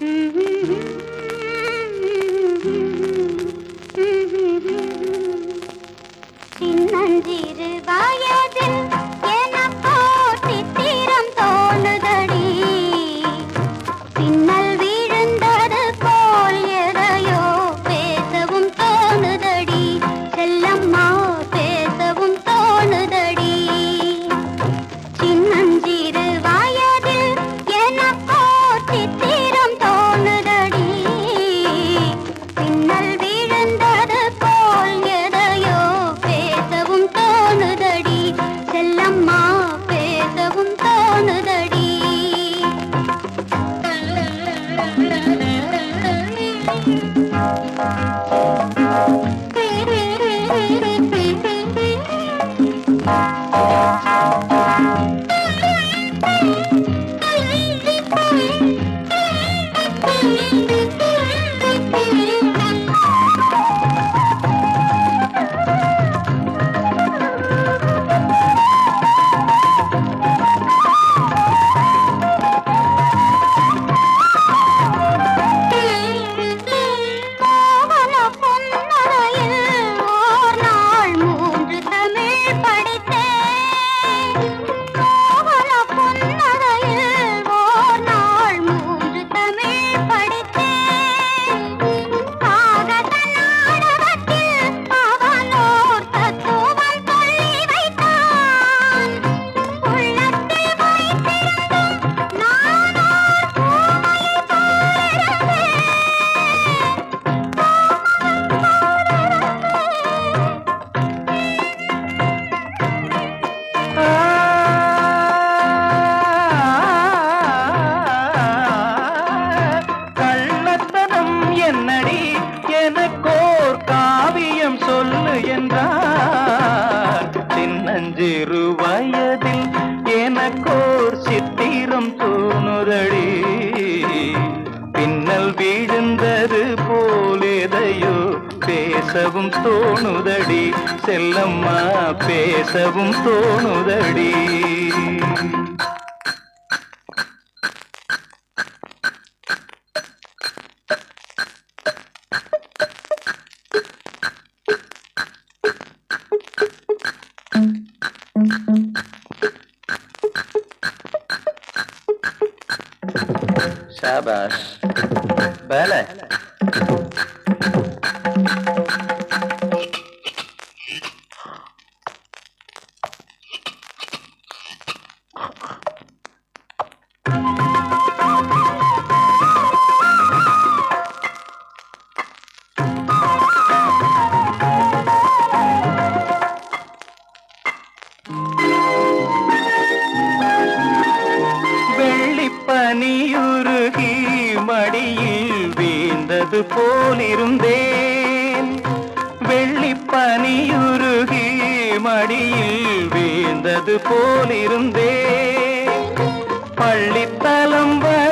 Mm-hmm. na மேகம் தூணுதடி. பின்னல் வீழ்ந்தது போலேதையோ பேசவும் தோணுதடி. செல்லம்மா பேசவும் தோணுதடி. शाबाश बहल है போலிருந்தேன். வெள்ளிப்பனியுருகி மடியில் வீழ்ந்தது போலிருந்தேன். பள்ளித்தலம் வர